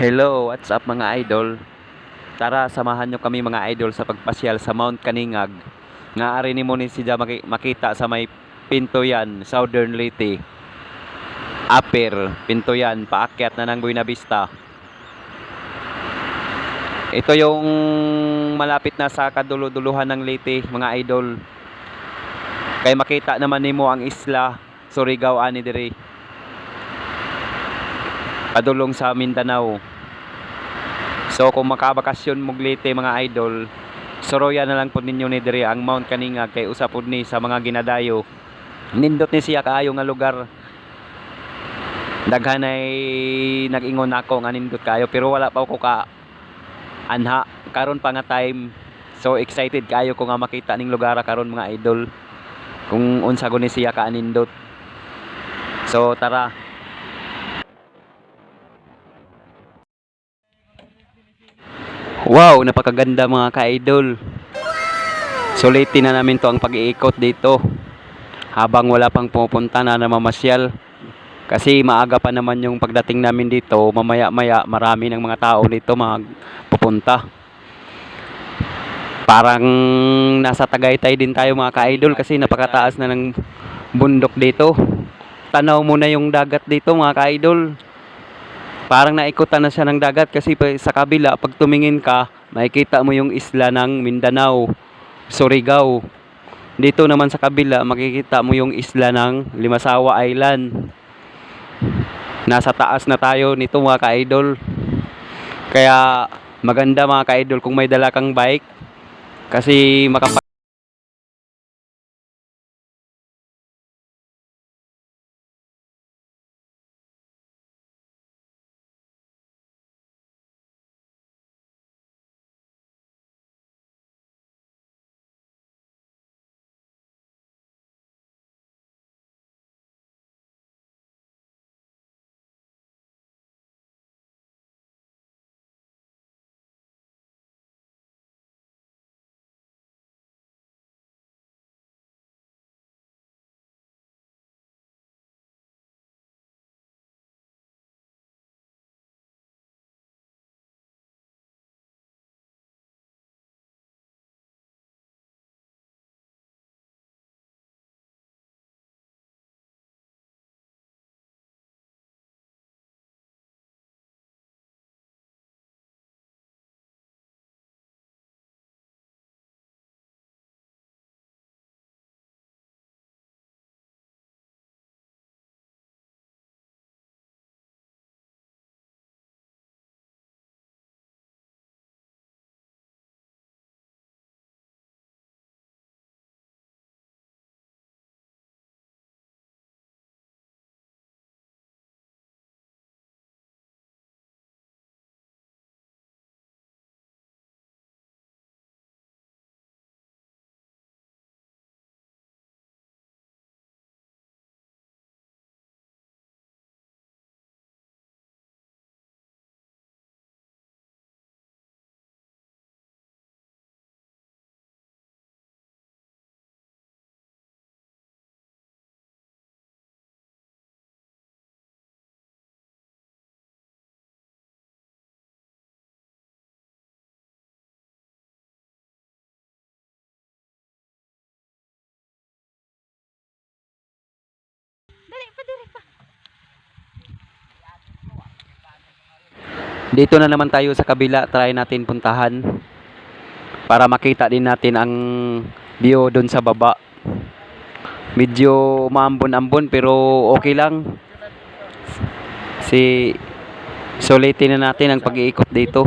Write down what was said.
Hello, what's up mga idol? Tara, samahan nyo kami mga idol sa pagpasyal sa Mount Kaningag. Nga ari ni mo ni maki- makita sa may pinto yan, Southern Leyte. Upper, pinto yan, paakyat na ng Buena Vista. Ito yung malapit na sa kaduluduluhan ng Leyte, mga idol. Kaya makita naman nimo ang isla, Surigao ani diri. Padulong sa Mindanao. So kung makabakasyon mo Leyte mga idol, suroya na lang po ninyo ni diri ang Mount Kaningag kay usa pod ni sa mga ginadayo. Nindot ni siya kaayo nga lugar. Daghan ay nag-ingon ako nga nindot kayo pero wala pa ako ka anha karon pa nga time. So excited kayo ko nga makita ning lugar karon mga idol. Kung unsa guni siya ka nindot. So tara, Wow, napakaganda mga ka-idol. Sulitin na namin to ang pag-iikot dito. Habang wala pang pupunta na namamasyal. Kasi maaga pa naman yung pagdating namin dito. Mamaya-maya marami ng mga tao dito magpupunta. Parang nasa Tagaytay din tayo mga ka-idol kasi napakataas na ng bundok dito. Tanaw mo na yung dagat dito mga ka-idol parang naikutan na siya ng dagat kasi sa kabila pag tumingin ka makikita mo yung isla ng Mindanao Surigao. Dito naman sa kabila makikita mo yung isla ng Limasawa Island. Nasa taas na tayo nito mga ka-idol. Kaya maganda mga ka-idol kung may dala kang bike kasi makapa Dito na naman tayo sa kabila, try natin puntahan para makita din natin ang view doon sa baba. Medyo maambon-ambon pero okay lang. Si sulitin na natin ang pag-iikot dito.